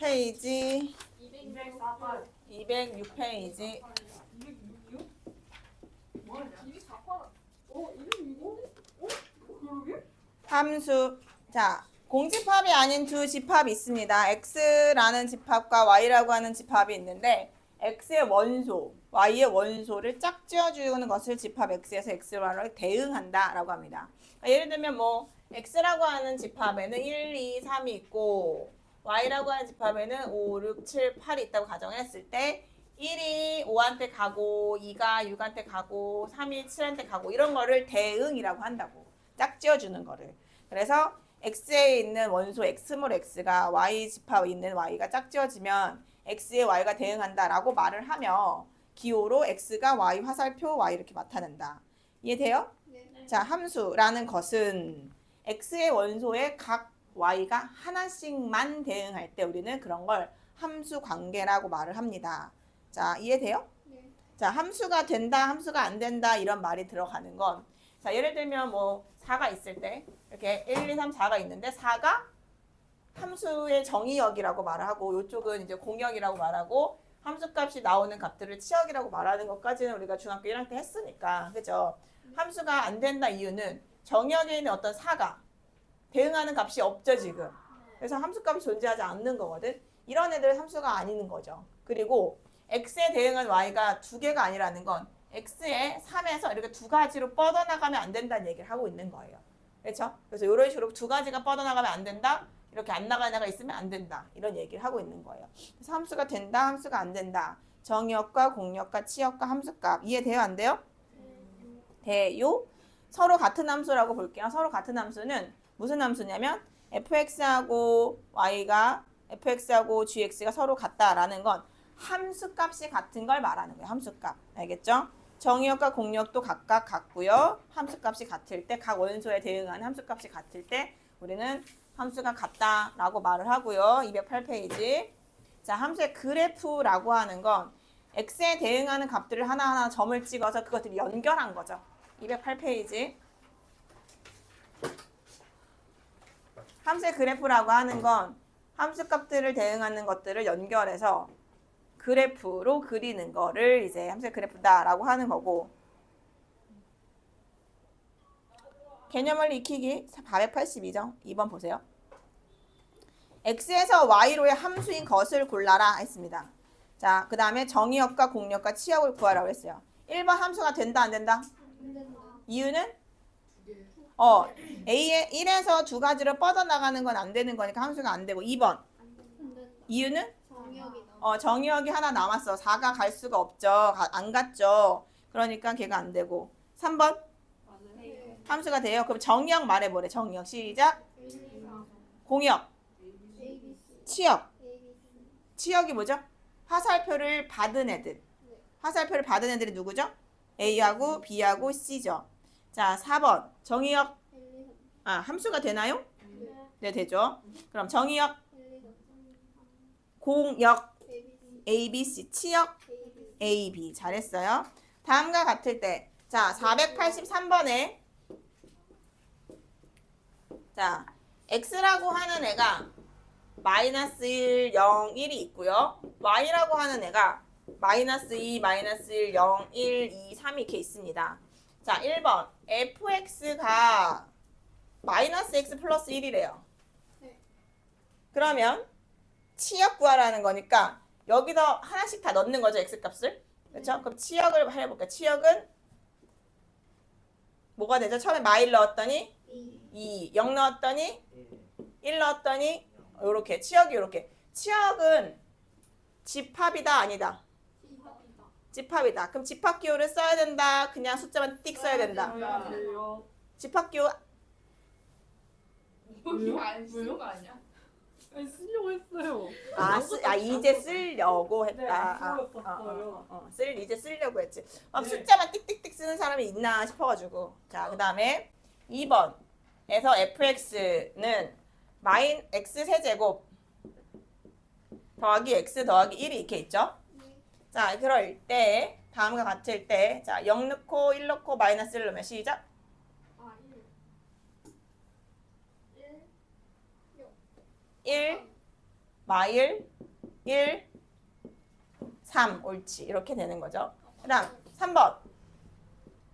페이지 204번. 206페이지 206? 뭐하냐? 204번. 어, 206인데? 어? 그러게? 함수 자 공집합이 아닌 두 집합이 있습니다. x라는 집합과 y라고 하는 집합이 있는데 x의 원소, y의 원소를 짝지어주는 것을 집합 x에서 x로 대응한다라고 합니다. 그러니까 예를 들면 뭐 x라고 하는 집합에는 1, 2, 3이 있고 y라고 하는 집합에는 5, 6, 7, 8이 있다고 가정했을 때 1이 5한테 가고 2가 6한테 가고 3이 7한테 가고 이런 거를 대응이라고 한다고 짝지어 주는 거를 그래서 x에 있는 원소 x몰 x가 y 집합에 있는 y가 짝지어지면 x에 y가 대응한다라고 말을 하며 기호로 x가 y 화살표 y 이렇게 나타낸다. 이해돼요? 자, 함수라는 것은 x의 원소에 각 y가 하나씩만 대응할 때 우리는 그런 걸 함수 관계라고 말을 합니다. 자, 이해돼요? 자, 함수가 된다, 함수가 안 된다 이런 말이 들어가는 건 자, 예를 들면 뭐 4가 있을 때 이렇게 1, 2, 3, 4가 있는데 4가 함수의 정의역이라고 말하고 이쪽은 이제 공역이라고 말하고 함수값이 나오는 값들을 치역이라고 말하는 것까지는 우리가 중학교 1학년 때 했으니까 그죠? 함수가 안 된다 이유는 정의역에 있는 어떤 4가 대응하는 값이 없죠 지금 그래서 함수값이 존재하지 않는 거거든 이런 애들은 함수가 아니는 거죠 그리고 x에 대응한 y가 두 개가 아니라는 건 x에 3에서 이렇게 두 가지로 뻗어나가면 안 된다는 얘기를 하고 있는 거예요. 그렇죠? 그래서 이런 식으로 두 가지가 뻗어나가면 안 된다. 이렇게 안 나가는 애가 있으면 안 된다. 이런 얘기를 하고 있는 거예요. 그래서 함수가 된다, 함수가 안 된다. 정의역과 공역과 치역과 함수값 이해돼요, 안 돼요? 돼요. 서로 같은 함수라고 볼게요. 서로 같은 함수는 무슨 함수냐면 fx하고 y가 fx하고 gx가 서로 같다라는 건 함수 값이 같은 걸 말하는 거예요. 함수 값. 알겠죠? 정의역과 공역도 각각 같고요. 함수 값이 같을 때 각 원소에 대응하는 함수 값이 같을 때 우리는 함수가 같다라고 말을 하고요. 208페이지. 자, 함수의 그래프라고 하는 건 x에 대응하는 값들을 하나하나 점을 찍어서 그것들을 연결한 거죠. 208페이지. 함수의 그래프라고 하는 건 함수 값들을 대응하는 것들을 연결해서 그래프로 그리는 거를 이제 함수의 그래프다라고 하는 거고 개념을 익히기 482죠. 2번 보세요. x에서 y로의 함수인 것을 골라라 했습니다. 자, 그 다음에 정의역과 공역과 치역을 구하라고 했어요. 1번 함수가 된다 안 된다? 이유는 어 A에 1에서 두 가지로 뻗어나가는 건 안 되는 거니까 함수가 안 되고 2번 이유는 어, 정의역이 하나 남았어. 4가 갈 수가 없죠. 가- 안 갔죠. 그러니까 걔가 안 되고. 3번 함수가 돼요. 그럼 정의역 말해보래. 정의역 시작. 공역, 치역. 치역이 뭐죠? 화살표를 받은 애들. 화살표를 받은 애들이 누구죠? A하고 B하고 C죠. 자, 4번 정의역 아 함수가 되나요? 네 되죠. 그럼 정의역 공역 A, B, C 치역 A, B 잘했어요. 다음과 같을 때, 자 483번에 자 X라고 하는 애가 마이너스 1, 0, 1이 있고요. Y라고 하는 애가 마이너스 2, 마이너스 1, 0, 1, 2, 3이 이렇게 있습니다. 자 1번 fx가 마이너스 x 플러스 1이래요. 그러면 치역 구하라는 거니까 여기다 하나씩 다 넣는 거죠 x 값을 그렇죠? 그럼 치역을 해볼게요. 치역은 뭐가 되죠? 처음에 마일 넣었더니 2, 0 넣었더니 1 넣었더니 요렇게 치역이 요렇게 치역은 집합이다 아니다 집합이다. 그럼 집합 기호를 써야 된다. 그냥 숫자만 띡 써야 된다. 왜요? 집합 기호 이거 안 쓰는 거 아니야? 아니 쓰려고 했어요. 아, 쓰, 아 이제 쓰려고 했다. 네, 아, 쓰려고 어, 어, 썼어요. 어, 어, 쓸 이제 쓰려고 했지. 막 네. 숫자만 띡띡띡 쓰는 사람이 있나 싶어가지고. 자, 그다음에 2번에서 fx는 마인 x 세제곱 더하기 x 더하기 1이 이렇게 있죠. 자, 그럴 때 다음과 같을 때, 자, 0 넣고 1 넣고 마이너스 1 넣으면 시작. 1, 마일 1, 3 옳지. 이렇게 되는 거죠. 그다음 3번.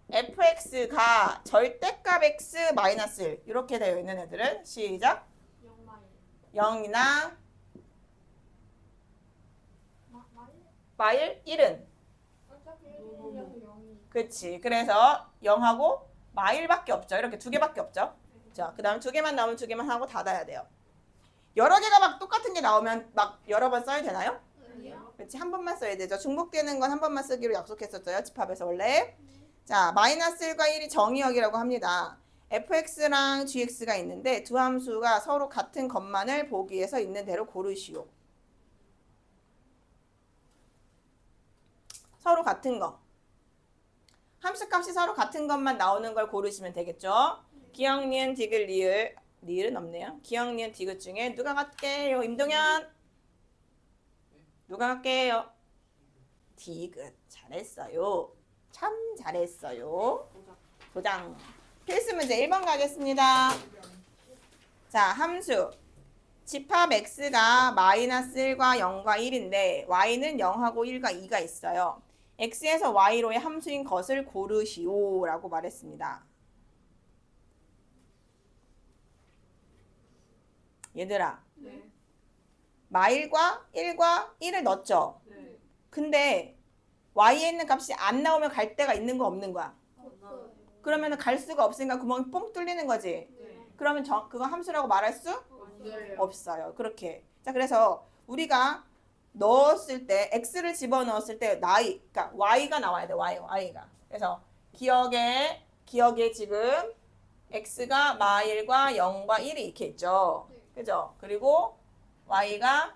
fx가 절대값 x 마이너스 1 이렇게 되어 있는 애들은 시작. 영마일. 0이나 마 마일 마일 1은 어차피 1이라서 0이 그렇지. 그래서 0하고 마일밖에 없죠. 이렇게 두 개밖에 없죠. 자, 그다음 두 개만 나오면 두 개만 하고 닫아야 돼요. 여러 개가 막 똑같은 게 나오면 막 여러 번 써야 되나요? 아니요 그렇지. 한 번만 써야 되죠. 중복되는 건 한 번만 쓰기로 약속했었어요. 집합에서 원래. 자, 마이너스 1과 1이 정의역이라고 합니다. fx랑 gx가 있는데 두 함수가 서로 같은 것만을 보기 위해서 있는 대로 고르시오. 서로 같은 거. 함수 값이 서로 같은 것만 나오는 걸 고르시면 되겠죠. 기억, 니은, 디귿, 리을. 리을은 없네요. 기억, 니은, 디귿 중에 누가 같게요? 임동현. 누가 할게요? 디귿 잘했어요. 참 잘했어요. 도장. 필수 문제 1번 가겠습니다. 자, 함수. 집합 x가 마이너스 1과 0과 1인데 y는 0하고 1과 2가 있어요. X에서 y로의 함수인 것을 고르시오라고 말했습니다. 얘들아, 네 마일과 1과 1을 넣었죠. 네. 근데 y에 있는 값이 안 나오면 갈 데가 있는 거 없는 거야. 없어요 그러면 갈 수가 없으니까 구멍이 뻥 뚫리는 거지. 네 그러면 저, 그거 함수라고 말할 수 없어요 없어요. 그렇게. 자, 그래서 우리가 넣었을 때 x를 집어 넣었을 때 나이, 그러니까 y가 나와야 돼. y, y가. 그래서 기억에 기억에 지금 x가 마일과 0과 1이 이렇게 있죠. 네. 그죠? 그리고 y가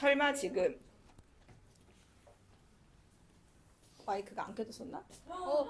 설마 지금 마이크가 안 켜졌었나? 어,